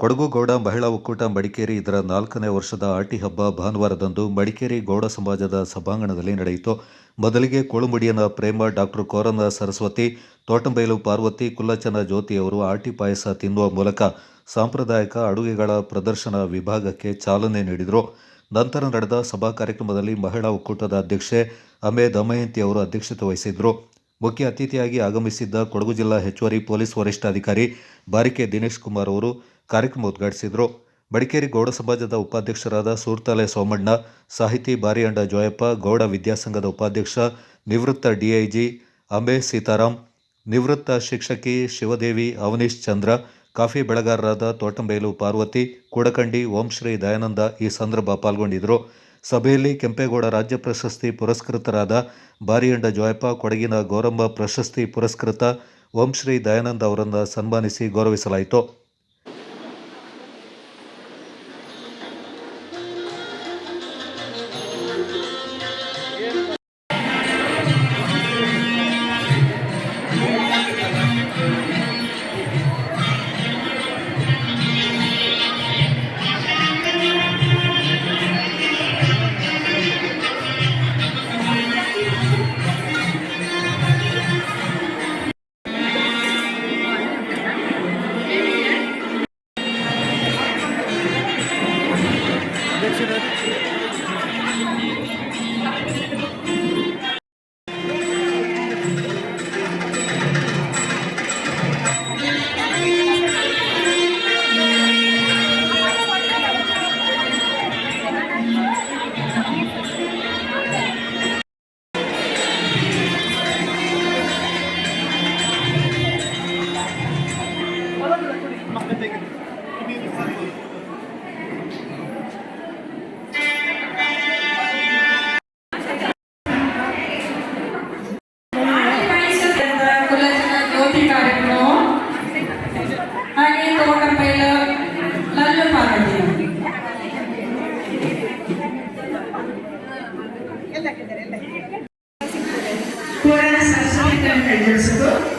ಕೊಡಗು ಗೌಡ ಮಹಿಳಾ ಒಕ್ಕೂಟ ಮಡಿಕೇರಿ ಇದರ ನಾಲ್ಕನೇ ವರ್ಷದ ಆಟಿ ಹಬ್ಬ ಭಾನುವಾರದಂದು ಮಡಿಕೇರಿ ಗೌಡ ಸಮಾಜದ ಸಭಾಂಗಣದಲ್ಲಿ ನಡೆಯಿತು. ಮೊದಲಿಗೆ ಕೊಳುಮುಡಿಯನ ಪ್ರೇಮ ಡಾಕ್ಟರ್ ಕೋರನ ಸರಸ್ವತಿ, ತೋಟಂಬೈಲು ಪಾರ್ವತಿ, ಕುಲ್ಲಚನ ಜ್ಯೋತಿಯವರು ಆಟಿ ಪಾಯಸ ತಿನ್ನುವ ಮೂಲಕ ಸಾಂಪ್ರದಾಯಿಕ ಅಡುಗೆಗಳ ಪ್ರದರ್ಶನ ವಿಭಾಗಕ್ಕೆ ಚಾಲನೆ ನೀಡಿದರು. ನಂತರ ನಡೆದ ಸಭಾ ಕಾರ್ಯಕ್ರಮದಲ್ಲಿ ಮಹಿಳಾ ಒಕ್ಕೂಟದ ಅಧ್ಯಕ್ಷೆ ಅಮೆ ದಮಯಂತಿ ಅವರು ಅಧ್ಯಕ್ಷತೆ ವಹಿಸಿದ್ದರು. ಮುಖ್ಯ ಅತಿಥಿಯಾಗಿ ಆಗಮಿಸಿದ್ದ ಕೊಡಗು ಜಿಲ್ಲಾ ಹೆಚ್ಚುವರಿ ಪೊಲೀಸ್ ವರಿಷ್ಠಾಧಿಕಾರಿ ಬಾರಿಕೆ ದಿನೇಶ್ ಕುಮಾರ್ ಅವರು ಕಾರ್ಯಕ್ರಮ ಉದ್ಘಾಟಿಸಿದರು. ಮಡಿಕೇರಿ ಗೌಡ ಸಮಾಜದ ಉಪಾಧ್ಯಕ್ಷರಾದ ಸೂರ್ತಾಲೆ ಸೋಮಣ್ಣ, ಸಾಹಿತಿ ಬಾರಿಯಂಡ ಜೋಯಪ್ಪ, ಗೌಡ ವಿದ್ಯಾಸಂಘದ ಉಪಾಧ್ಯಕ್ಷ ನಿವೃತ್ತ ಡಿಐಜಿ ಅಂಬೆ ಸೀತಾರಾಮ್ ನಿವೃತ್ತ ಶಿಕ್ಷಕಿ ಶಿವದೇವಿ ಅವನೀಶ್ ಚಂದ್ರ, ಕಾಫಿ ಬೆಳೆಗಾರರಾದ ತೋಟಂಬೈಲು ಪಾರ್ವತಿ, ಕೂಡಕಂಡಿ ಓಂಶ್ರೀ ದಯಾನಂದ ಈ ಸಂದರ್ಭ ಪಾಲ್ಗೊಂಡಿದ್ದರು ಸಭೆಯಲ್ಲಿ ಕೆಂಪೇಗೌಡ ರಾಜ್ಯ ಪ್ರಶಸ್ತಿ ಪುರಸ್ಕೃತರಾದ ಬಾರಿಯಂಡ ಜೋಯಪ್ಪ, ಕೊಡಗಿನ ಗೌರಮ್ಮ ಪ್ರಶಸ್ತಿ ಪುರಸ್ಕೃತ ಓಂಶ್ರೀ ದಯಾನಂದ ಅವರನ್ನು ಸನ್ಮಾನಿಸಿ ಗೌರವಿಸಲಾಯಿತು. ಹಾಗೆ ತೋಟಂಬೈಲ ಲಲ್ಲು ಪಾರ್ವತಿ ಪೂರ್ಣ ಸರಸ್ವತಿ ಕನ್ನಡ